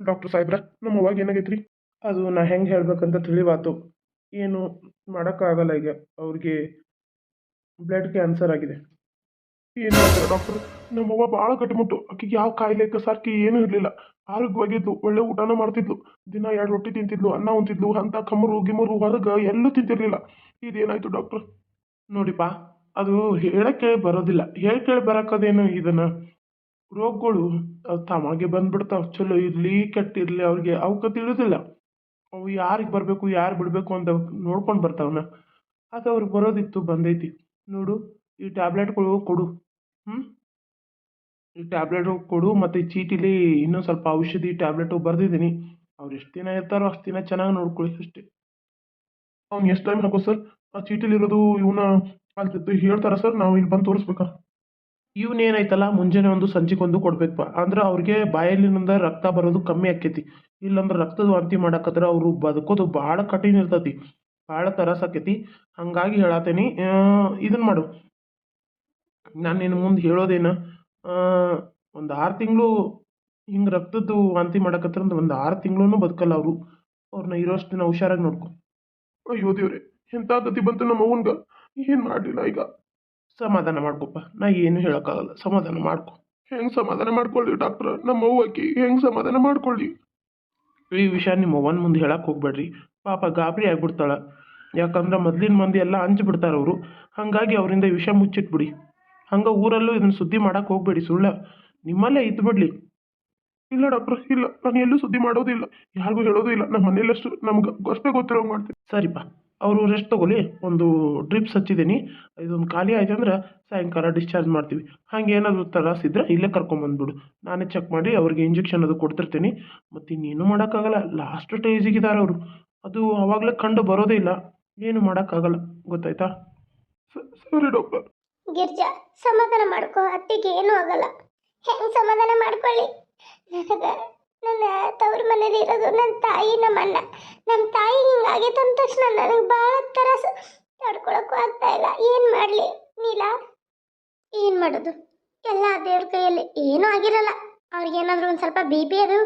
Doctor ಸಾಹೇಬ್ರ, ನಮ್ಮ ಅವಾಗ ಏನಾಗೈತ್ರಿ? ಅದು ನಾ ಹೆಂಗೆ ಹೇಳ್ಬೇಕಂತ ತಿಳಿವಾತು. ಏನು ಮಾಡೋಕ್ಕಾಗಲ್ಲ ಈಗ. ಅವ್ರಿಗೆ ಬ್ಲಡ್ ಕ್ಯಾನ್ಸರ್ ಆಗಿದೆ. ಏನು ಡಾಕ್ಟರ್ ನಮ್ಮವ್ವ ಭಾಳ ಕಟ್ಟುಮುಟ್ಟು ಆಕಿಗೆ ಯಾವ ಕಾಯಿಲೆ ಕಸಾರ್ಕಿ ಏನೂ ಇರಲಿಲ್ಲ. ಆರೋಗ್ಯವಾಗಿದ್ದು ಒಳ್ಳೆ ಊಟನ ಮಾಡ್ತಿದ್ಲು. ದಿನ ಎರಡು ರೊಟ್ಟಿ ತಿಂತಿದ್ಲು, ಅನ್ನ ಉಂತಿದ್ಲು ಅಂತ ಕಮರು ಗಿಮರು ಹೊರಗೆ ಎಲ್ಲೂ ತಿಂತಿರ್ಲಿಲ್ಲ. ಇದೇನಾಯ್ತು ಡಾಕ್ಟರ್ ನೋಡಿಪ್ಪ, ಅದು ಹೇಳಕ್ಕೆ ಬರೋದಿಲ್ಲ. ಹೇಳಿ ಕೇಳಿ ಬರೋಕ್ಕದೇನು ಇದನ್ನು? ರೋಗಗಳು ತಮಗೆ ಬಂದ್ಬಿಡ್ತಾವೆ. ಚಲೋ ಇರಲಿ ಕೆಟ್ಟಿರಲಿ ಅವ್ರಿಗೆ ಅವಕ್ಕೆ ತಿಳಿಯೋದಿಲ್ಲ ಅವು ಯಾರಿಗೆ ಬರಬೇಕು, ಯಾರು ಬಿಡಬೇಕು ಅಂತ ನೋಡ್ಕೊಂಡು ಬರ್ತಾವನ. ಅದು ಅವ್ರಿಗೆ ಬರೋದಿತ್ತು, ಬಂದೈತಿ. ನೋಡು, ಈ ಟ್ಯಾಬ್ಲೆಟ್ಗಳು ಕೊಡು. ಹ್ಞೂ ಈ ಟ್ಯಾಬ್ಲೆಟ್ ಕೊಡು, ಮತ್ತು ಈ ಚೀಟಿಲಿ ಇನ್ನೂ ಸ್ವಲ್ಪ ಔಷಧಿ ಟ್ಯಾಬ್ಲೆಟು ಬರೆದಿದ್ದೀನಿ. ಅವ್ರು ಎಷ್ಟು ದಿನ ಇರ್ತಾರೋ ಅಷ್ಟು ದಿನ ಚೆನ್ನಾಗಿ ನೋಡ್ಕೊಳ್ಳಿ ಅಷ್ಟೇ. ಅವ್ನು ಎಷ್ಟು ಟೈಮ್ ಹಾಕೋ ಸರ್? ಆ ಚೀಟಿಲಿರೋದು ಇವನ್ನ ಅಲ್ಲಿ ಹೇಳ್ತಾರಾ ಸರ್? ನಾವು ಇಲ್ಲಿ ಬಂದು ತೋರಿಸ್ಬೇಕಾ? ಇವನೇನೈತಲ್ಲ ಮುಂಜಾನೆ ಒಂದು ಸಂಜೆಗೊಂದು ಕೊಡ್ಬೇಕು. ಅಂದ್ರೆ ಅವ್ರಿಗೆ ಬಾಯಲ್ಲಿನಿಂದ ರಕ್ತ ಬರೋದು ಕಮ್ಮಿ ಆಕೈತಿ ಇಲ್ಲಂದ್ರೆ ರಕ್ತದ ವಾಂತಿ ಮಾಡಕತ್ರ ಅವರು ಬದುಕೋದು ಭಾಳ ಕಠಿಣ ಇರ್ತತಿ. ಭಾಳ ತರಸಾಕೈತಿ ಹಂಗಾಗಿ ಹೇಳತ್ತೀನಿ ಇದನ್ನು ಮಾಡು. ನಾನು ನಿನ್ನ ಮುಂದೆ ಹೇಳೋದೇನು ಒಂದು ಆರು ತಿಂಗಳು ಹಿಂಗೆ ರಕ್ತದ್ದು ವಾಂತಿ ಮಾಡಕತ್ರ ಒಂದು ಆರು ತಿಂಗ್ಳು ಬದುಕಲ್ಲ ಅವರು. ಅವ್ರನ್ನ ಇರೋಷ್ಟು ನಾವು ಹುಷಾರಾಗಿ ನೋಡ್ಕೊ. ಅಯ್ಯೋ ದೇವ್ರೆ ಎಂಥ ಗತಿ ಬಂತು ನಮ್ಮ ಏನು ಮಾಡಲಿಲ್ಲ ಈಗ? ಸಮಾಧಾನ ಮಾಡ್ಕೊಪ್ಪ. ನಾ ಏನು ಹೇಳೋಕ್ಕಾಗಲ್ಲ. ಸಮಾಧಾನ ಮಾಡ್ಕೊ. ಹೆಂಗೆ ಸಮಾಧಾನ ಮಾಡ್ಕೊಳ್ಳಿ ಡಾಕ್ಟ್ರ? ನಮ್ಮ ಅವ್ವಕ್ಕೆ ಹೆಂಗೆ ಸಮಾಧಾನ ಮಾಡ್ಕೊಳ್ಳಿ ಈ ವಿಷಯ ನಿಮ್ಮ ಅವ್ವನ ಮುಂದೆ ಹೇಳಕ್ಕೆ ಹೋಗ್ಬೇಡ್ರಿ. ಪಾಪ ಗಾಬರಿ ಆಗ್ಬಿಡ್ತಾಳ. ಯಾಕಂದ್ರೆ ಮೊದ್ಲಿನ ಮಂದಿ ಎಲ್ಲ ಬಿಡ್ತಾರೆ ಅವರು. ಹಾಗಾಗಿ ಅವರಿಂದ ವಿಷಯ ಮುಚ್ಚಿಟ್ಬಿಡಿ ಹಂಗೆ ಊರಲ್ಲೂ ಇದನ್ನ ಸುದ್ದಿ ಮಾಡಕ್ಕೆ ಹೋಗ್ಬೇಡಿ ಸುಳ್ಳ. ನಿಮ್ಮಲ್ಲೇ ಇದ್ದು ಬಿಡ್ಲಿ. ಇಲ್ಲ ಡಾಕ್ಟ್ರ್, ಇಲ್ಲ. ನಾನು ಎಲ್ಲೂ ಸುದ್ದಿ ಮಾಡೋದಿಲ್ಲ. ಯಾರಿಗೂ ಹೇಳೋದು ಇಲ್ಲ. ನಮ್ಮ ಮನೇಲಷ್ಟು ನಮ್ಗೆ ಅಷ್ಟೇ ಗೊತ್ತಿರೋ ಮಾಡ್ತೀನಿ ಸರಿಪಾ. ಅವರು ರೆಸ್ಟ್ ತಗೊಳ್ಳಿ, ಒಂದು ಡ್ರಿಪ್ಸ್ ಹಚ್ಚಿದ್ದೀನಿ. ಇದೊಂದು ಖಾಲಿ ಆಯ್ತು ಅಂದ್ರೆ ಸಾಯಂಕಾಲ ಡಿಸ್ಚಾರ್ಜ್ ಮಾಡ್ತೀವಿ. ಹಾಗೆ ಏನಾದರೂ ತರಾಸಿದ್ರೆ ಇಲ್ಲೇ ಕರ್ಕೊಂಬಂದ್ಬಿಡು. ನಾನೇ ಚೆಕ್ ಮಾಡಿ ಅವ್ರಿಗೆ ಇಂಜೆಕ್ಷನ್ ಅದು ಕೊಡ್ತಿರ್ತೀನಿ. ಮತ್ತು ಇನ್ನೇನು ಮಾಡೋಕ್ಕಾಗಲ್ಲ. ಲಾಸ್ಟ್ ಸ್ಟೇಜಿಗಿದ್ದಾರೆ ಅವರು. ಅದು ಆವಾಗಲೇ ಕಂಡು ಬರೋದೇ ಇಲ್ಲ. ಏನು ಮಾಡೋಕ್ಕಾಗಲ್ಲ. ಗೊತ್ತಾಯ್ತಾ? ಸರಿ ಡಾಕ್ಟರ್ ಗಿರ್ಜಾ, ಸಮಾಧಾನ ಮಾಡ್ಕೋ. ಅತ್ತಿಗೆ ಏನೂ ಆಗಲ್ಲ. ಹೆಂಗೆ ಸಮಾಧಾನ ಮಾಡ್ಕೊಳ್ಳಿ? ನನ್ನ ತವ್ರ ಮನೇಲಿ ಇರೋದು ನನ್ನ ತಾಯಿ ನಮ್ಮ ಅಣ್ಣ. ನಮ್ಮ ತಾಯಿ ಹಿಂಗಾಗಿ ಅಂದ ತಕ್ಷಣ ನನಗೆ ಭಾಳ ಥರ ತಡ್ಕೊಳಕ್ಕೂ ಆಗ್ತಾ ಇಲ್ಲ. ಏನು ಮಾಡಲಿ? ನೀಲಾ ಏನು ಮಾಡೋದು? ಎಲ್ಲ ದೇವ್ರ ಕೈಯಲ್ಲಿ ಏನೂ ಆಗಿರಲ್ಲ. ಅವ್ರಿಗೇನಾದರೂ ಒಂದು ಸ್ವಲ್ಪ ಬಿ ಪಿ ಅದು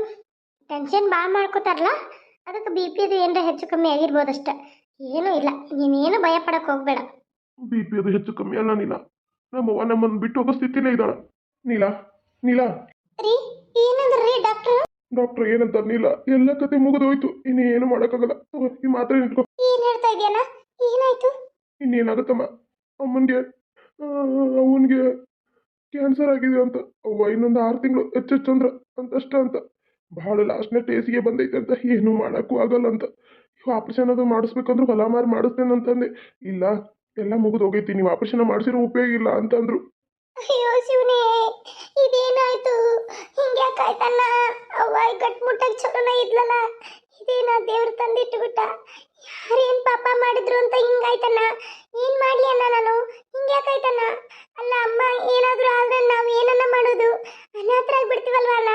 ಟೆನ್ಷನ್ ಭಾಳ ಮಾಡ್ಕೋತಾರಲ್ಲ ಅದಕ್ಕೆ ಬಿ ಪಿ ಅದು ಏನರ ಹೆಚ್ಚು ಕಮ್ಮಿ ಆಗಿರ್ಬೋದು ಅಷ್ಟೆ. ಏನೂ ಇಲ್ಲ. ನೀನೇನು ಭಯ ಪಡಕ್ಕೆ ಹೋಗ್ಬೇಡ. ಬಿ ಪಿ ಅದು ಹೆಚ್ಚು ಕಮ್ಮಿ ಅಲ್ಲ ನೀಲ. ನಮ್ಮವ್ವ ನಮ್ಮನ್ನು ಬಿಟ್ಟು ಹೋಗೋ ಸ್ಥಿತಿನೇ ಇದ್ದಾಳ. ನೀಲ ನೀಲ. ರೀ ಏನಂದ್ರಿ ಡಾಕ್ಟ್ರು? ಡಾಕ್ಟರ್ ಏನಂತ ಅನ್ನಿಲ್ಲ. ಎಲ್ಲ ಕತೆ ಮುಗಿದೋಯ್ತು. ಇನ್ನೇನು ಮಾಡೋಕ್ಕಾಗಲ್ಲ. ತಗೋ, ಈ ಮಾತ್ರ ಇಟ್ಕೋ ಏನ್ ಹೇಳ್ತಾ ಇದೆಯಣ್ಣ ಏನಾಯ್ತು? ಇನ್ನೇನಾಗುತ್ತಮ್ಮ? ಅಮ್ಮನಿಗೆ ಅವನಿಗೆ ಕ್ಯಾನ್ಸರ್ ಆಗಿದೆ ಅಂತ. ಅವ್ವ ಇನ್ನೊಂದು ಆರು ತಿಂಗಳು ಹೆಚ್ಚೆಚ್ಚಂದ್ರ ಅಂತಷ್ಟ ಅಂತ ಭಾಳ ಲಾಸ್ಟ್ನೇ ಟೇಸಿಗೆ ಬಂದೈತೆ ಅಂತ. ಏನು ಮಾಡೋಕ್ಕೂ ಆಗಲ್ಲ ಅಂತ. ಆಪ್ರೇಷನ್ ಅದು ಮಾಡಿಸ್ಬೇಕಂದ್ರೆ ಹೊಲ ಮಾರಿ ಮಾಡಿಸ್ತೇನೆ ಅಂತಂದೆ. ಇಲ್ಲ ಎಲ್ಲ ಮುಗಿದೋಗೈತಿ. ನೀವು ಆಪ್ರೇಷನ್ ಮಾಡಿಸಿರೋ ಉಪಯೋಗ ಇಲ್ಲ ಅಂತಂದ್ರು ಅಯ್ಯೋ ಶಿವನೇ ಇದೇನಾಯ್ತು ಹಿಂಗ್ಯಾಕಾಯ್ತಣ್ಣ ಅವ್ವ ಗಟ್ಮುಟ್ಟಾಗಿ ಚಲೋನ ಇದ್ಲಲ್ಲ ಇದೇನ ದೇವ್ರ ತಂದಿಟ್ಟುಬಿಟ್ಟ? ಯಾರೇನ್ ಪಾಪ ಮಾಡಿದ್ರು ಅಂತ ಹಿಂಗಾಯ್ತಣ್ಣ? ಏನ್ ಮಾಡ್ಲಿ ಅಣ್ಣ ನಾನು? ಹಿಂಗ್ಯಾಕಾಯ್ತಣ್ಣ? ಅಲ್ಲ ಅಮ್ಮ ಏನಾದ್ರೂ ಆದ್ರೆ ನಾವು ಏನನ್ನ ಮಾಡೋದು? ಅನಾಥರ ಆಗ್ಬಿಡ್ತೀವಲ್ವ ಅಣ್ಣ?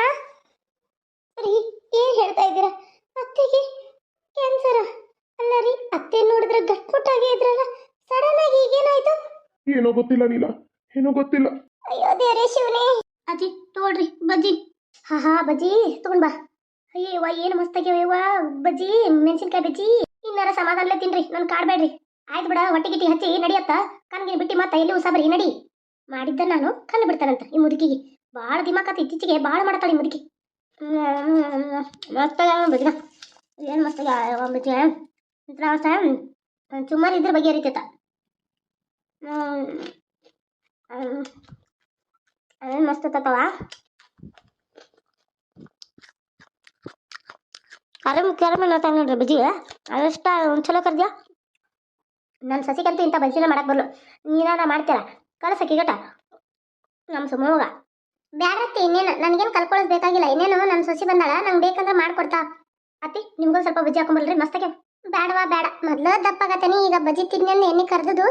ರೀ ಏನ್ ಹೇಳ್ತಾ ಇದ್ದೀರಾ? ಅತ್ತೆಗೆ ಕ್ಯಾನ್ಸರ ಅಲ್ಲ ರೀ ಅತ್ತೆ ನೋಡಿದ್ರೆ ಗಟ್ಮುಟ್ಟಾಗಿ ಇದ್ರಲ್ಲ ಸಡನ್ ಆಗಿ ಈಗೇನಾಯ್ತು? ಏನೋ ಗೊತ್ತಿಲ್ಲ ನೀಲ ಏನೋ ಗೊತ್ತಿಲ್ಲ. ಅಯ್ಯೋ ದೇವ್ರೇ ಶಿವನೇ. ಅಜ್ಜಿ ನೋಡ್ರಿ ಬಜ್ಜಿ. ಹಾ ಹಾ, ಬಜ್ಜಿ, ತಗೊಂಡ್ ಬಾ. ಅಯ್ಯವ್ವ ಏನು ಮಸ್ತಾಗ್ಯವ ಬಜ್ಜಿ, ಮೆಣಸಿನ್ಕಾಯಿ ಬಜ್ಜಿ. ಇನ್ನಾರ ಸಮಾಧಾನಲೇ ತಿನ್ರಿ, ನನ್ ಕಾಡ್ಬೇಡ್ರಿ ಆಯ್ತು ಬಿಡ, ಹೊಟ್ಟೆ ಗಿಟ್ಟಿ ಹಚ್ಚಿ ನಡಿಯತ್ತ. ಕಣ್ಗಿನ ಬಿಟ್ಟಿ ಮತ್ತ ಎಲ್ಲಿ ಉಸಾಬರಿ, ನಡಿ. ಮಾಡಿದ್ದ ನಾನು, ಕಲ್ಲು ಬಿಡ್ತಾನಂತ ಈ ಮುದುಕಿಗೆ. ಭಾಳ ದಿಮಾಕತ್ ಇತ್ತೀಚೆಗೆ ಭಾಳ ಮಾಡ್ತಾಳೆ ಈ ಮುದುಕಿ. ಮಸ್ತಾಗ ಬಜ್ಜಿನ ಏನು ಮಸ್ತಾಗ ಬಜ್ಜಿ ಸುಮಾರು ಇದ್ರ ಬಗ್ಗೆ ಹರಿತೈತ ಹ್ಮ್. ಮಸ್ತ್ ಇರ್ತವ ಕರಮ್ ಕರಮ್ ನೋಡ್ತಾನೆ ನೋಡ್ರಿ ಬಜ್ಜಿ ಅದಷ್ಟ ಒಂದು ಚಲೋ ಕರ್ದ್ಯಾ? ನನ್ನ ಸಸಿಗಂತೂ ಇಂಥ ಬಜ್ಜಿನ ಮಾಡಕ್ ಬರ್ಲು. ನೀನಾದ ಮಾಡ್ತೀರ ಕಳ್ಸಕ್ಕಿ ಗಟ ನಮ್ಮ ಸುಮೋಗ. ಬ್ಯಾಡತ್ತಿ ಇನ್ನೇನು, ನನಗೇನು ಕಲ್ಕೊಳ್ಳೋದು ಬೇಕಾಗಿಲ್ಲ. ಇನ್ನೇನು ನನ್ನ ಸಸಿ ಬಂದಾಳ, ನಂಗೆ ಬೇಕಂದ್ರೆ ಮಾಡ್ಕೊಡ್ತಾ. ಅತ್ತಿ ನಿಮ್ಗೂ ಸ್ವಲ್ಪ ಬಜ್ಜಿ ಹಾಕೊಂಬಲ್ರಿ ಮಸ್ತಾಗೆ ಬೇಡವಾ ಬೇಡ ಮೊದ್ಲು ದಪ್ಪಾಗತ್ತನಿ, ಈಗ ಬಜ್ಜಿ ತಿನ್ನಂದು ಎಣ್ಣೆ ಕರೆದುದು,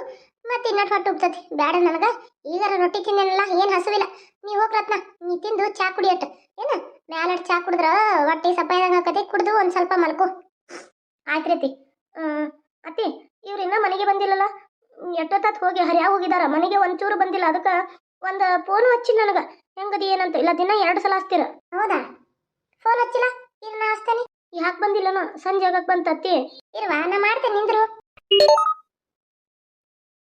ಮತ್ತೆ ಇನ್ನೊಟ್ಟು ಹೊಟ್ಟು ಉಪ್ತತಿ ಬೇಡ ನನಗೆ, ಈಗಾರ ರೊಟ್ಟಿ ತಿನ್ನೇನಲ್ಲ ಏನು ಹಸುವಿಲ್ಲ. ನೀ ಹೋಗ್ ರತ್ನ, ನೀ ತಿಂದು ಚಾ ಕುಡಿಯಟ್ಟು ಏನು ಮ್ಯಾಲಟ್ ಚಾ ಕುಡಿದ್ರ ಹೊಟ್ಟೆ ಸಪ್ಪಾಯ್ದಂಗ ಆಕತಿ, ಕುಡಿದು ಒಂದು ಸ್ವಲ್ಪ ಮಲ್ಕೋ. ಆಯ್ತು ರೀತಿ. ಅತ್ತಿ, ಇವ್ರು ಇನ್ನೂ ಮನೆಗೆ ಬಂದಿಲ್ಲಲ್ಲ? ಎಷ್ಟೊತ್ತಾತ್ ಹೋಗಿ ಹರಿಯ ಹೋಗಿದಾರ? ಮನೆಗೆ ಒಂಚೂರು ಬಂದಿಲ್ಲ, ಅದಕ್ಕೆ ಒಂದು ಫೋನ್ ಹಚ್ಚಿ ನನಗೆ. ಹೆಂಗದಿ ಏನಂತ? ಇಲ್ಲ, ದಿನ ಎರಡು ಸಲ ಹಚ್ತೀರ? ಹೌದಾ? ಯಾಕೆ ಬಂದಿಲ್ಲನೋ ಸಂಜೆ ಆಗಕ್ಕೆ ಬಂತತ್ತಿ ಇರ್ವಾ, ನಾ ಮಾಡ್ತೇನೆ, ನಿಂದ್ರು.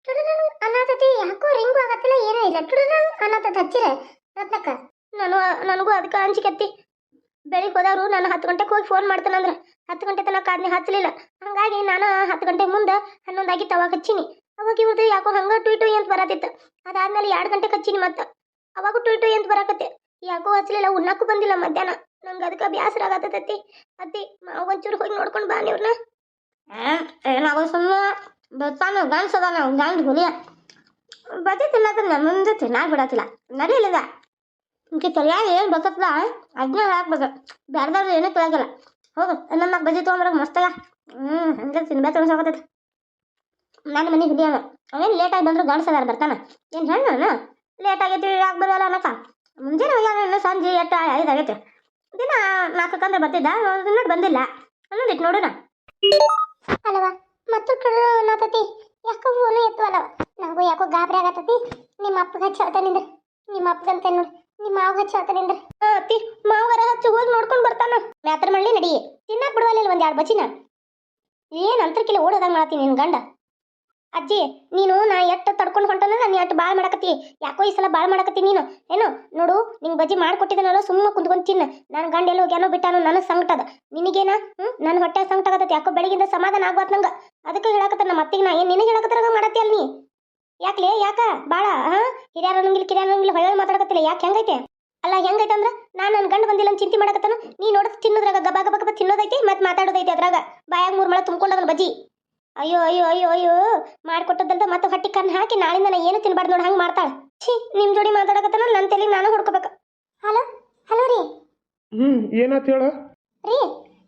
ಟುಡುಡುಡು ಅನ್ನತತಿ ಯಾಕೋ ರಿಂಗು ಆಗತ್ತಿಲ್ಲ, ಏನೂ ಇಲ್ಲ. ಟುಡುಡುಡು ಅನ್ನತತಿ ಹಚ್ಚಿರ, ರತ್ನಕ್ಕ. ನಾನು, ನನಗೂ ಅದಕ್ಕೆ ಅಂಜಿಕೆತ್ತಿ ಬೆಳಿಗ್ಗೆ ಹೋದವರು ನಾನು ಹತ್ತು ಗಂಟೆಗೆ ಹೋಗಿ ಫೋನ್ ಮಾಡ್ತಾನಂದ್ರೆ ಹತ್ತು ಗಂಟೆ ತನಕ ಅದನ್ನ ಹಚ್ಚಲಿಲ್ಲ. ಹಂಗಾಗಿ ನಾನು ಹತ್ತು ಗಂಟೆ ಮುಂದೆ ಹನ್ನೊಂದಾಗಿ ಅವಾಗ ಹಚ್ಚೀನಿ. ಅವಾಗ ಇವ್ರದ್ದು ಯಾಕೋ ಹಂಗೆ ಟುಯ್ ಟುಯ್ ಅಂತ ಬರತ್ತಿತ್ತು. ಅದಾದ್ಮೇಲೆ ಎರಡು ಗಂಟೆಗೆ ಹಚ್ಚೀನಿ ಮತ್ತೆ. ಅವಾಗ ಟುಯ್ ಅಂತ ಬರಕತ್ತೆ. ಯಾಕೋ ಹಚ್ಚಲಿಲ್ಲ, ಉಣ್ಣಕ್ಕೂ ಬಂದಿಲ್ಲ ಮಧ್ಯಾಹ್ನ. ನಂಗೆ ಅದಕ್ಕೆ ಬೇಸರ ಆಗತ್ತೈತಿ ಅತ್ತಿ. ಒಂಚೂರು ಹೋಗಿ ನೋಡ್ಕೊಂಡು ಬಾ ನೀವ್ರನ್ನ ಏನಾಗೋ ಸುಮ್ಮನೆ ಬರ್ತಾನೆ ಗಂಡ್ಸ್ ಅದಾನ ಗಂಡ್ ಹುಲಿಯ ಬಜೆ ತಿನ್ನಕ ಮುಂದೆ ತಿನ್ನಾಕ್ ಬಿಡತ್ತಿಲ್ಲ. ನಡೀಲಿದ ನಿಮ್ಗೆ ತಲೆಯಾಗ ಏನು ಬರ್ತದ ಅದನ್ನ ಹಾಕ್ಬೇಕು ಬೇರೆದವ್ರು ಏನೂ ಕೇಳಾಗಲ್ಲ ಹೋಗು ನನ್ನ ಬಜಿ ತೊಗೊಂಬರಕ್ಕೆ ಮಸ್ತಾಗ. ಹ್ಞೂ ಹಂಗೆ ತಿನ್ಬೇಕು ಅನ್ಸಕತ್ತೈತಿ. ನನ್ನ ಮನೆ ಹುಲಿಯವ ಅವೇನು ಲೇಟಾಗಿ ಬಂದ್ರು ಗಂಡ್ಸ್ ಅದಾರ ಬರ್ತಾನ. ಏನು ಹೆಣ್ಣು ಲೇಟ್ ಆಗೈತಿ ಯಾಕೆ ಬರೋಲ್ಲ ಅನ್ನಕ್ಕ ಮುಂಜಾನೆ ಹೋಗ್ಯಾನ ಇನ್ನೂ ಸಂಜೆ ಎಟ್ಟು ಐದು ಆಗೈತಿ. ದಿನ ನಾಲ್ಕಕ್ಕಂದ್ರೆ ಬರ್ತಿದ್ದ? ನೋಡಿ ಬಂದಿಲ್ಲ. ಅನ್ನೋದಿಟ್ಟು ನೋಡೋಣ. ಅಲ್ಲವ ಮತ್ತು ನಾತತಿ. ಯಾಕೋ ಫೋನು ಎತ್ತುವಲ್ಲವ ನನಗೂ ಯಾಕೋ ಗಾಬರಿ ಆಗತ್ತತಿ. ನಿಮ್ಮ ಅಪ್ಪಗೆ ಹಚ್ಚಿ ಹೇಳ್ತಾನಿಂದ್ರ ನಿಮ್ಮ ಅಪ್ಪಗಂತ ನೋಡಿ. ನಿಮ್ಮ ಮಾವಗೆ ಹಚ್ಚಿ ಹೇಳ್ತಾನಿಂದ್ರ ಅತ್ತಿ ಮಾವಗರ ಹಚ್ಚಿ ಹೋಗಿ ನೋಡ್ಕೊಂಡು ಬರ್ತಾನ. ಮ್ಯಾತ್ರ ಮಳ್ಳಿ ನಡಿ. ತಿನ್ನಕ್ ಬಿಡುವಲ್ಲ ಒಂದು ಎರಡು ಬಚಿನ. ಏನು ಅಂತರ್ಕಿಲ್ಲ ಓಡೋದಂಗ್ ಮಾಡತ್ತೀನಿ ನಿನ್ ಗಂಡ. ಅಜ್ಜಿ, ನೀನು ನಾ ಎಟ್ಟು ತಡ್ಕೊಂಡು ಹೊಂಟನ ನಾನು ಎಟ್ಟು ಭಾಳ ಮಾಡಕತ್ತಿ. ಯಾಕೋ ಈ ಸಲ ಭಾಳ ಮಾಡಕತ್ತಿ ನೀನು. ಏನು, ನೋಡು, ನಿಂಗೆ ಬಜ್ಜಿ ಮಾಡ್ಕೊಟ್ಟಿದ್ದನಲ್ಲ ಸುಮ್ಮನೆ ಕುಂತ್ಕೊಂಡು ತಿನ್ನ. ನನ್ನ ಗಂಡ ಎಲ್ಲ ಹೋಗ್ಯಾನೋ ಬಿಟ್ಟಾನು ನನಗೆ ಸಂಕಟದ ನಿನಗೇನ? ಹ್ಞೂ ನನ್ನ ಹೊಟ್ಟೆ ಸಂಕಟ ಆಗತ್ತೆ ಯಾಕೋ ಬೆಳಗಿಂದ ಸಮಾಧಾನ ಆಗ್ಬಾರ್ದು ನಂಗೆ. ಅದಕ್ಕೆ ಹೇಳಕತ್ತ ನಮ್ಮ ಅತ್ತಿಗೆ ನಾ. ಏನು ನಿನಗೆ ಹೇಳಕತ್ತಾರ ಮಾಡತ್ತಿ ಅಲ್ಲಿ ನೀ? ಯಾಕಲೇ, ಯಾಕ? ಭಾಳ ಹಾಂ? ಹಿರಿಯರ ಅನ್ನಂಗಿಲ್ಲ ಕಿರಿಯರ ಅನ್ನಂಗಿಲ್ಲ ಹೊಳೆ ಮಾತಾಡಕತ್ತಿಲ್ಲ. ಯಾಕೆ ಹೆಂಗೈತೆ? ಅಲ್ಲ, ಹೆಂಗೈತೆ ಅಂದ್ರೆ, ನಾನು ನನ್ನ ಗಂಡ ಬಂದಿಲ್ಲ ಚಿಂತೆ ಮಾಡಕತ್ತಾನ. ನೀ ನೋಡೋದು ತಿನ್ನೋದ್ರಾಗ ಗಬ ಗಬ ಗಬ ತಿನ್ನೋದೈತಿ ಮತ್ತೆ ಮಾತಾಡೋದೈತಿ ಅದ್ರಾಗ. ಬಾಯಾಗ ಮೂರು ಮಳೆ ತುಂಬ್ಕೊಂಡದನ ಬಜ್ಜಿ. ಅಯ್ಯೋ ಅಯ್ಯೋ ಅಯ್ಯೋ ಅಯ್ಯೋ ಮಾಡ್ಕೊಟ್ಟದಲ್ದ ಮತ್ತೆ ಹೊಟ್ಟಿ ಕಣ್ಣು ಹಾಕಿ ನಾಳಿಂದ ನಾ ಏನು ತಿನ್ಬಾರ್ದು ನೋಡಿ ಹಂಗೆ ಮಾಡ್ತಾಳೆ. ಛೀ ನಿಮ್ಮ ಜೋಡಿ ಮಾತಾಡಕತ್ತಾನ ನನ್ನ ತಲೆಗೆ ನಾನು ಹೊಡ್ಕೋಬೇಕು. ಹಲೋ ಹಲೋ ರೀ. ಹ್ಞೂ ಏನಾತ್ ಹೇಳ? ರೀ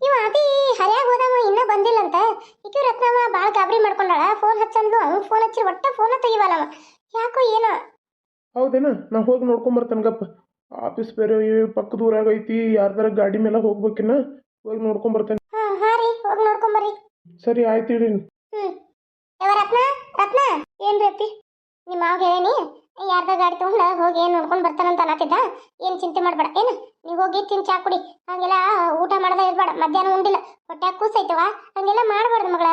ಇವ ಅತಿ ಹರಿಯಾಗಿ ಹೋದಾಗ ಇನ್ನೂ ಬಂದಿಲ್ಲ ಅಂತ ಈಕೆ ರತ್ನವ ಭಾಳ ಗಾಬರಿ ಮಾಡ್ಕೊಂಡಾಳ ಫೋನ್ ಹಚ್ಚಂದ್ಲು ಅವ್ನು ಫೋನ್ ಹಚ್ಚಿ ಒಟ್ಟ ಫೋನ ತೆಗಿವಲ್ಲ ಯಾಕೋ ಏನೋ. ಹೌದೇನ? ನಾ ಹೋಗಿ ನೋಡ್ಕೊಂಬರ್ತೇನೆ ಗಪ್ಪ. ಆಫೀಸ್ ಬೇರೆ ಈ ಪಕ್ಕದ ಊರಾಗ ಐತಿ ಯಾರ್ದಾರ ಗಾಡಿ ಮೇಲೆ ಹೋಗ್ಬೇಕಿನ್ನ ಹೋಗಿ ನೋಡ್ಕೊಂಬರ್ತೇನೆ ಹಾಂ ಹಾಂ ರೀ ಹೋಗಿ ನೋಡ್ಕೊಂಬರ್ರಿ ಸರಿ ಆಯ್ತು ಇಡಿ ಹ್ಞೂ ಯಾವ ರತ್ನ ರತ್ನ ಏನು ರೀ ಅತ್ತಿ? ನಿಮ್ಮ ಮಾವಿಗೆ ಹೇಳೀನಿ, ಯಾರ್ದ ಗಾಡಿ ತೊಗೊಂಡು ಹೋಗಿ ಏನು ನೋಡ್ಕೊಂಡು ಬರ್ತಾನಂತ ಅನ್ನತ್ತಿದ್ದ, ಏನು ಚಿಂತೆ ಮಾಡಬೇಡ. ಏನು, ನೀವು ಹೋಗಿ ತಿನ್ ಚಾ ಕುಡಿ. ಹಂಗೆಲ್ಲ ಊಟ ಮಾಡದ ಇರ್ಬೇಡ ಮಧ್ಯಾಹ್ನ ಉಂಡಿಲ್ಲ. ಹೊಟ್ಟೆ ಕೂಸೈತವ? ಹಂಗೆಲ್ಲ ಮಾಡಬಾರ್ದು ಮಗಳ.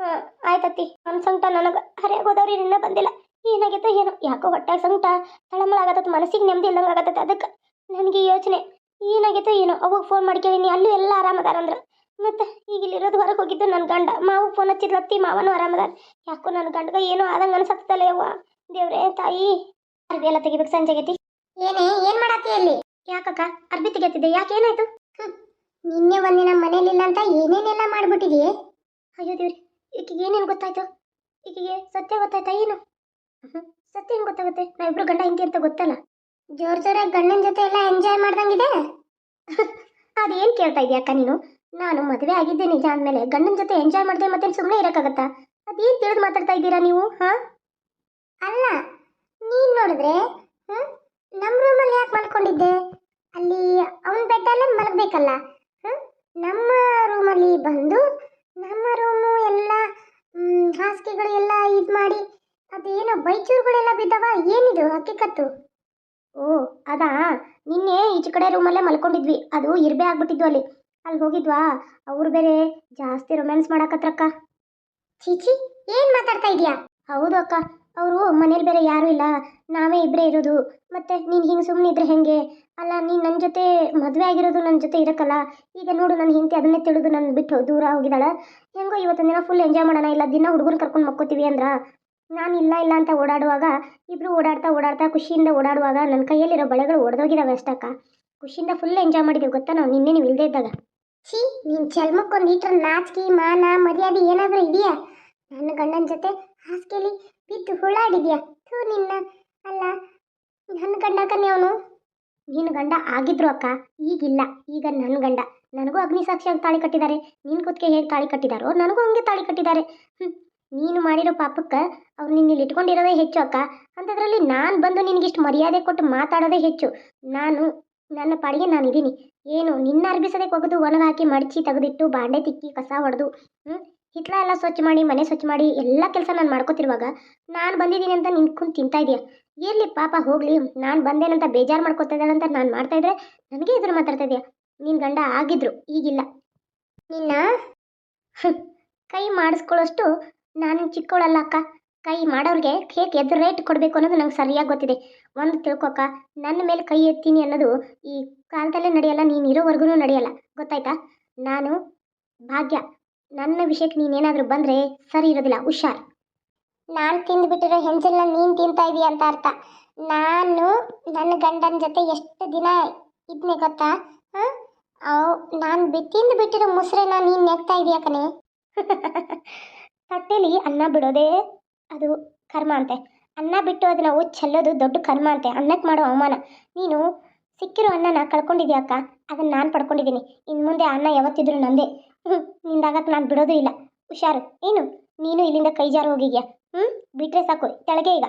ಹಾಂ ಆಯ್ತತ್ತಿ ನಮ್ಮ ಸಂಕಟ ನನಗೆ ಹೋದವ್ರಿ, ಇನ್ನೂ ಬಂದಿಲ್ಲ. ಏನಾಗೈತೆ ಏನೋ. ಯಾಕೋ ಹೊಟ್ಟೆ ಸಂಕಟ ತಳಮಳ ಆಗತ್ತ ಮನಸ್ಸಿಗೆ ನೆಮ್ಮದಿ ಇಲ್ಲಂಗೆ ಆಗತ್ತೆ ಅದಕ್ಕೆ ನನಗೆ ಯೋಚನೆ. ಏನಾಗೈತೆ ಏನೋ. ಅವಾಗ ಫೋನ್ ಮಾಡ್ಕೇಳಿನಿ ಅಲ್ಲೂ ಎಲ್ಲ ಆರಾಮದಾರಂದ್ರೆ ಮತ್ತೆ ಈಗ ಇಲ್ಲಿರೋದು ಹೊರಗೆ ಹೋಗಿದ್ದು ನನ್ನ ಗಂಡ. ಮಾವು ಫೋನ್ ಹಚ್ಚಿದ್ಲತ್ತಿ ಮಾವನು ಆರಾಮದಾರ. ಯಾಕೋ ನನ್ನ ಗಂಡಗ ಏನೋ ಆದಂಗೆ ಅನ್ಸತ್ತಲ್ಲ ಯವ್ವ ದೇವ್ರೇ, ತಾಯಿ, ಅರ್ಬಿ ಎಲ್ಲ ತೆಗಿಬೇಕು ಸಂಜೆ ಗತಿ ಏನೇ, ಏನ್ ಮಾಡತ್ತಿ ಅಲ್ಲಿ? ಯಾಕಕ್ಕ, ಅರ್ಬಿ ತೆಗೆತಿದ್ದೆ ಯಾಕೆ ಏನಾಯ್ತು? ನಿನ್ನೆ ಒಂದಿನ ಮನೇಲಿಲ್ಲ ಅಂತ ಏನೇನೆಲ್ಲ ಮಾಡ್ಬಿಟ್ಟಿದೀಯ ಅಯ್ಯೋ ದೇವ್ರಿ, ಈಕಿಗೆ ಏನೇನು ಗೊತ್ತಾಯ್ತು? ಈಕಿಗೆ ಸತ್ಯ ಗೊತ್ತಾಯ್ತಾ ಏನು? ಸತ್ಯ ಏನು ಗೊತ್ತಾಗುತ್ತೆ? ನಾವಿಬ್ರು ಗಂಡ ಹಿಂಗೆ ಅಂತ ಗೊತ್ತಲ್ಲ. ಜೋರ್ ಜೋರಾಗಿ ಗಂಡನ ಜೊತೆ ಎಲ್ಲ ಎಂಜಾಯ್ ಮಾಡ್ದಂಗಿದೆ ಅದೇನು ಕೇಳ್ತಾ ಇದೀಯ ಅಕ್ಕ ನೀನು? ನಾನು ಮದುವೆ ಆಗಿದ್ದೆ ನಿಜ ಅಂದಮೇಲೆ ಗಂಡನ ಜೊತೆ ಎಂಜಾಯ್ ಮಾಡಿದೆ ಮತ್ತೆ ಸುಮ್ಮನೆ ಇರೋಕ್ಕಾಗತ್ತಾ? ಅದೇನು ತಿಳಿದು ಮಾತಾಡ್ತಾ ಇದ್ದೀರಾ ನೀವು, ಹಾಂ? ಅಲ್ಲ, ನೀನು ನೋಡಿದ್ರೆ ಹ್ಞೂ ನಮ್ಮ ರೂಮಲ್ಲಿ ಯಾಕೆ ಮಲ್ಕೊಂಡಿದ್ದೆ? ಅಲ್ಲಿ ಅವನ ಬೆಡ್ಡಲ್ಲೇ ಮಲಗಬೇಕಲ್ಲ ಹ್ಞೂ ನಮ್ಮ ರೂಮಲ್ಲಿ ಬಂದು, ನಮ್ಮ ರೂಮು ಎಲ್ಲ ಹಾಸಿಗೆಗಳು ಎಲ್ಲ ಇದು ಮಾಡಿ, ಅದೇನೋ ಬೈಚೂರುಗಳೆಲ್ಲ ಬಿದ್ದಾವ, ಏನಿದು ಹಕ್ಕಿಕತ್ತು? ಓ, ಅದಾ? ನಿನ್ನೆ ಈಚೆ ಕಡೆ ರೂಮಲ್ಲೇ ಮಲ್ಕೊಂಡಿದ್ವಿ, ಅದು ಇರ್ಬೇ ಆಗ್ಬಿಟ್ಟಿದ್ವು ಅಲ್ಲಿ. ಅಲ್ಲಿ ಹೋಗಿದ್ವಾ? ಅವ್ರು ಬೇರೆ ಜಾಸ್ತಿ ರೊಮ್ಯಾನ್ಸ್ ಮಾಡಾಕತ್ರಕ್ಕ. ಚೀಚಿ ಏನು ಮಾತಾಡ್ತಾ ಇದೀಯಾ? ಹೌದು ಅಕ್ಕ, ಅವರು ಮನೇಲಿ ಬೇರೆ ಯಾರೂ ಇಲ್ಲ. ನಾವೇ ಇಬ್ಬರೇ ಇರೋದು. ಮತ್ತೆ ನೀನು ಹಿಂಗೆ ಸುಮ್ಮನೆ ಇದ್ರೆ ಹೆಂಗೆ? ಅಲ್ಲ, ನೀನು ನನ್ನ ಜೊತೆ ಮದುವೆ ಆಗಿರೋದು ನನ್ನ ಜೊತೆ ಇರಕ್ಕಲ್ಲ. ಈಗ ನೋಡು ನನ್ನ ಹಿಂತೆ ಅದನ್ನೇ ತಿಳಿದು ನನ್ನ ಬಿಟ್ಟು ದೂರ ಹೋಗಿದ್ದಾಳೆ. ಹೆಂಗೋ ಇವತ್ತೊಂದು ದಿನ ಫುಲ್ ಎಂಜಾಯ್ ಮಾಡೋಣ. ಇಲ್ಲ, ದಿನ ಹುಡುಗರು ಕರ್ಕೊಂಡು ಮಕ್ಕೋತೀವಿ ಅಂದ್ರ. ನಾನು ಇಲ್ಲ ಇಲ್ಲ ಅಂತ ಓಡಾಡುವಾಗ ಇಬ್ಬರು ಓಡಾಡ್ತಾ ಓಡಾಡ್ತಾ, ಖುಷಿಯಿಂದ ಓಡಾಡುವಾಗ ನನ್ನ ಕೈಯಲ್ಲಿರೋ ಬಳೆಗಳು ಒಡೆದೋಗಿದ್ದಾವೆ ಅಷ್ಟಕ್ಕ. ಖುಷಿಯಿಂದ ಫುಲ್ ಎಂಜಾಯ್ ಮಾಡಿದ್ದೀವಿ ಗೊತ್ತಾ ನಾವು? ನಿನ್ನೆ ನೀವು ಇಲ್ಲದೇ ಇದ್ದಾಗ. ಛೀ ನಿನ್ನ ಚಲ್ಮಕ್ಕೊಂದು ಲೀಟ್ರ್ ನಾಚಿಕೆ, ಮಾನ, ಮರ್ಯಾದೆ ಏನಾದರೂ ಇದೆಯಾ? ನನ್ನ ಗಂಡನ ಜೊತೆ ಹಾಸಿಗೆಲಿ ಬಿದ್ದು ಹುಳಾಡಿದ್ಯಾ? ಥೂ ನಿನ್ನ, ಅಲ್ಲ ನನ್ನ ಗಂಡಕನೇ ಅವನು? ನಿನ್ನ ಗಂಡ ಆಗಿದ್ರು ಅಕ್ಕ, ಈಗಿಲ್ಲ, ಈಗ ನನ್ನ ಗಂಡ. ನನಗೂ ಅಗ್ನಿಸಾಕ್ಷಿ ಅಂತ ತಾಳಿ ಕಟ್ಟಿದ್ದಾರೆ ನಿನ್ನ ಕೂತ್ಕೆ ಹೇಗೆ ತಾಳಿ ಕಟ್ಟಿದಾರೋ, ನನಗೂ ಹಂಗೆ ತಾಳಿ ಕಟ್ಟಿದ್ದಾರೆ ಹ್ಞೂ ನೀನು ಮಾಡಿರೋ ಪಾಪಕ್ಕೆ ಅವ್ರು ನಿನ್ನ ಇಲ್ಲಿ ಇಟ್ಕೊಂಡಿರೋದೇ ಹೆಚ್ಚು ಅಕ್ಕ. ಅಂಥದ್ರಲ್ಲಿ ನಾನು ಬಂದು ನಿನಗಿಷ್ಟು ಮರ್ಯಾದೆ ಕೊಟ್ಟು ಮಾತಾಡೋದೇ ಹೆಚ್ಚು. ನಾನು ನನ್ನ ಪಾಡಿಗೆ ನಾನು ಇದ್ದೀನಿ. ಏನು, ನಿನ್ನ ಅರ್ಬಿಸದೆ ಹೋಗೋದು, ಒಣಗಿ ಹಾಕಿ ಮಡಚಿ ತೆಗೆದಿಟ್ಟು ಬಾಂಡೆ ತಿಕ್ಕಿ ಕಸ ಹೊಡೆದು ಹ್ಞೂ ಹಿತ್ಲ ಎಲ್ಲ ಸ್ವಚ್ಛ ಮಾಡಿ, ಮನೆ ಸ್ವಚ್ಛ ಮಾಡಿ, ಎಲ್ಲ ಕೆಲಸ ನಾನು ಮಾಡ್ಕೋತಿರುವಾಗ ನಾನು ಬಂದಿದ್ದೀನಿ ಅಂತ ನಿಂತ್ಕೊಂಡು ತಿಂತಾ ಇದೆಯಾ ಇರಲಿ ಪಾಪ, ಹೋಗಲಿ. ನಾನು ಬಂದೇನಂತ ಬೇಜಾರು ಮಾಡ್ಕೊತಾ ಇದ್ದಾಳಂತ ನಾನು ಮಾಡ್ತಾ ಇದ್ರೆ ನನಗೆ ಎದುರು ಮಾತಾಡ್ತಾ ಇದೆಯಾ ನಿನ್ನ ಗಂಡ ಆಗಿದ್ರು, ಈಗಿಲ್ಲ. ನಿನ್ನ? ಕೈ ಮಾಡಿಸ್ಕೊಳ್ಳೋಷ್ಟು ನಾನು ಚಿಕ್ಕವಳಲ್ಲ ಅಕ್ಕ. ಕೈ ಮಾಡೋರಿಗೆ ಹೇಗೆ ಎದ್ರ ರೇಟ್ ಕೊಡಬೇಕು ಅನ್ನೋದು ನಂಗೆ ಸರಿಯಾಗಿ ಗೊತ್ತಿದೆ. ಒಂದು ತಿಳ್ಕೊಕ್ಕ ನನ್ನ ಮೇಲೆ ಕೈ ಎತ್ತೀನಿ ಅನ್ನೋದು ಈ ಕಾಲದಲ್ಲೇ ನಡೆಯಲ್ಲ, ನೀನು ಇರೋವರೆಗೂ ನಡೆಯಲ್ಲ, ಗೊತ್ತಾಯ್ತಾ? ನಾನು ಭಾಗ್ಯ, ನನ್ನ ವಿಷಯಕ್ಕೆ ನೀನೇನಾದರೂ ಬಂದರೆ ಸರಿ ಇರೋದಿಲ್ಲ, ಹುಷಾರ್. ನಾನು ತಿಂದುಬಿಟ್ಟಿರೋ ಹೆಂಚಲನ್ನ ನೀನು ತಿಂತಾ ಇದೀಯ ಅಂತ ಅರ್ಥ. ನಾನು ನನ್ನ ಗಂಡನ ಜೊತೆ ಎಷ್ಟು ದಿನ ಇದ್ನೆ ಗೊತ್ತಾ? ಹಾಂ? ನಾನು ಬಿ ತಿಂದು ಬಿಟ್ಟಿರೋ ಮುಸ್ರೆನ ನೀನು ನೆಗ್ತಾ ಇದೀಯ ಕಣೆ? ತಟ್ಟೆಲಿ ಅನ್ನ ಬಿಡೋದೇ ಅದು ಕರ್ಮ ಅಂತೆ. ಅನ್ನ ಬಿಟ್ಟು ಅದನ್ನ ನಾವು ಚೆಲ್ಲೋದು ದೊಡ್ಡ ಕರ್ಮ ಅಂತೆ. ಅನ್ನಕ್ಕೆ ಮಾಡೋ ಅವಮಾನ. ನೀನು ಸಿಕ್ಕಿರೋ ಅನ್ನನ ಕಳ್ಕೊಂಡಿದ್ಯಾ ಅಕ್ಕ? ಅದನ್ನು ನಾನು ಪಡ್ಕೊಂಡಿದ್ದೀನಿ. ಇನ್ನು ಮುಂದೆ ಅನ್ನ ಯಾವತ್ತಿದ್ರು ನಂದೇ. ಹ್ಞೂ ನಿಂದಾಗಕ್ಕೆ ನಾನು ಬಿಡೋದು ಇಲ್ಲ. ಹುಷಾರು. ಏನು? ನೀನು ಇಲ್ಲಿಂದ ಕೈ ಜಾರು ಹೋಗಿದ್ಯಾ? ಹ್ಞೂ ಬಿಟ್ರೆ ಸಾಕು. ಕೆಳಗೆ ಈಗ.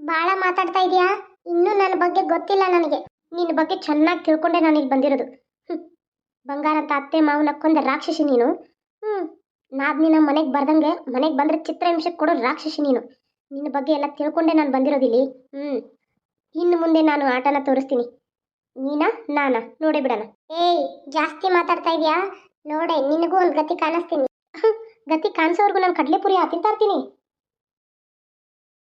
ಭಾಳ ಮಾತಾಡ್ತಾ ಇದೀಯಾ? ಇನ್ನೂ ನನ್ನ ಬಗ್ಗೆ ಗೊತ್ತಿಲ್ಲ ನನಗೆ. ನಿನ್ನ ಬಗ್ಗೆ ಚೆನ್ನಾಗಿ ತಿಳ್ಕೊಂಡೆ ನಾನು ಇಲ್ಲಿ ಬಂದಿರೋದು. ಹ್ಞೂ ಬಂಗಾರ ಅಂತ ಅತ್ತೆ ಮಾವನ ಕೊಂದ ರಾಕ್ಷಸಿ ನೀನು. ನಾದ್ ನಿನ್ನ ಮನೆಗೆ ಬರ್ದಂಗೆ ಮನೆಗೆ ಬಂದರೆ ಚಿತ್ರಹಿಂಸೆ ಕೊಡೋ ರಾಕ್ಷಸಿ ನೀನು. ನಿನ್ನ ಬಗ್ಗೆ ಎಲ್ಲ ತಿಳ್ಕೊಂಡೆ ನಾನು ಬಂದಿರೋದಿಲ್ಲಿ. ಹ್ಮ್. ಇನ್ನು ಮುಂದೆ ನಾನು ಆಟನ ತೋರಿಸ್ತೀನಿ. ನೀನಾ, ನಾನ? ನೋಡೇ ಬಿಡೋಣ. ಏಯ್, ಜಾಸ್ತಿ ಮಾತಾಡ್ತಾ ಇದೀಯಾ? ನೋಡೆ, ನಿನಗೂ ಒಂದು ಗತಿ ಕಾಣಿಸ್ತೀನಿ. ಗತಿ ಕಾಣಿಸೋವರೆಗೂ ನಾನು ಕಡಲೆಪುರಿ ಹಾಕಿ ಇರ್ತೀನಿ.